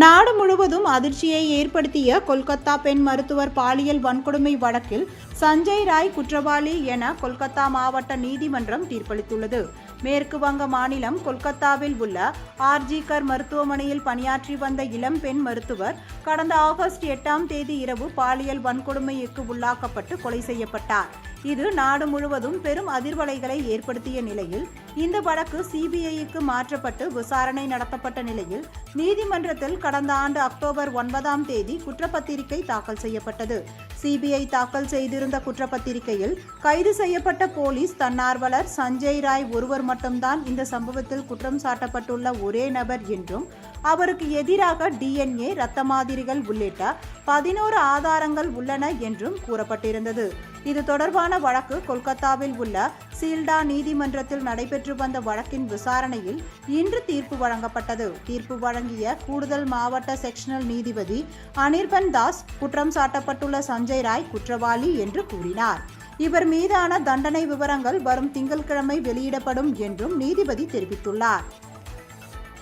நாடு முழுவதும் அதிர்ச்சியை ஏற்படுத்திய கொல்கத்தா பெண் மருத்துவர் பாலியல் வன்கொடுமை வழக்கில் சஞ்சய் ராய் குற்றவாளி என கொல்கத்தா மாவட்ட நீதிமன்றம் தீர்ப்பளித்துள்ளது. மேற்கு வங்க மாநிலம் கொல்கத்தாவில் உள்ள ஆர்ஜிகர் மருத்துவமனையில் பணியாற்றி வந்த இளம் பெண் மருத்துவர் கடந்த ஆகஸ்ட் எட்டாம் தேதி இரவு பாலியல் வன்கொடுமைக்கு உள்ளாக்கப்பட்டு கொலை செய்யப்பட்டார். இது நாடு முழுவதும் பெரும் அதிர்வலைகளை ஏற்படுத்திய நிலையில் இந்த வழக்கு சிபிஐக்கு மாற்றப்பட்டு விசாரணை நடத்தப்பட்ட நிலையில் நீதிமன்றத்தில் கடந்த ஆண்டு அக்டோபர் ஒன்பதாம் தேதி குற்றப்பத்திரிகை தாக்கல் செய்யப்பட்டது. சிபிஐ தாக்கல் செய்திருந்த குற்றப்பத்திரிகையில் கைது செய்யப்பட்ட போலீஸ் தன்னார்வலர் சஞ்சய் ராய் ஒருவர் மட்டும்தான் இந்த சம்பவத்தில் குற்றம் சாட்டப்பட்டுள்ள ஒரே நபர் என்றும் அவருக்கு எதிராக டிஎன்ஏ இரத்த மாதிரிகள் உள்ளிட்ட பதினோரு ஆதாரங்கள் உள்ளன என்றும் கூறப்பட்டிருந்தது. இது தொடர்பான வழக்கு கொல்கத்தாவில் உள்ள சீல்டா நீதிமன்றத்தில் நடைபெற்று வந்த வழக்கின் விசாரணையில் இன்று தீர்ப்பு வழங்கப்பட்டது. தீர்ப்பு வழங்கிய கூடுதல் மாவட்ட செக்ஷனல் நீதிபதி அனிர்பன் தாஸ் குற்றம் சாட்டப்பட்டுள்ள சஞ்சய் ராய் குற்றவாளி என்று கூறினார். இவர் மீதான தண்டனை விவரங்கள் வரும் திங்கட்கிழமை வெளியிடப்படும் என்றும் நீதிபதி தெரிவித்துள்ளார்.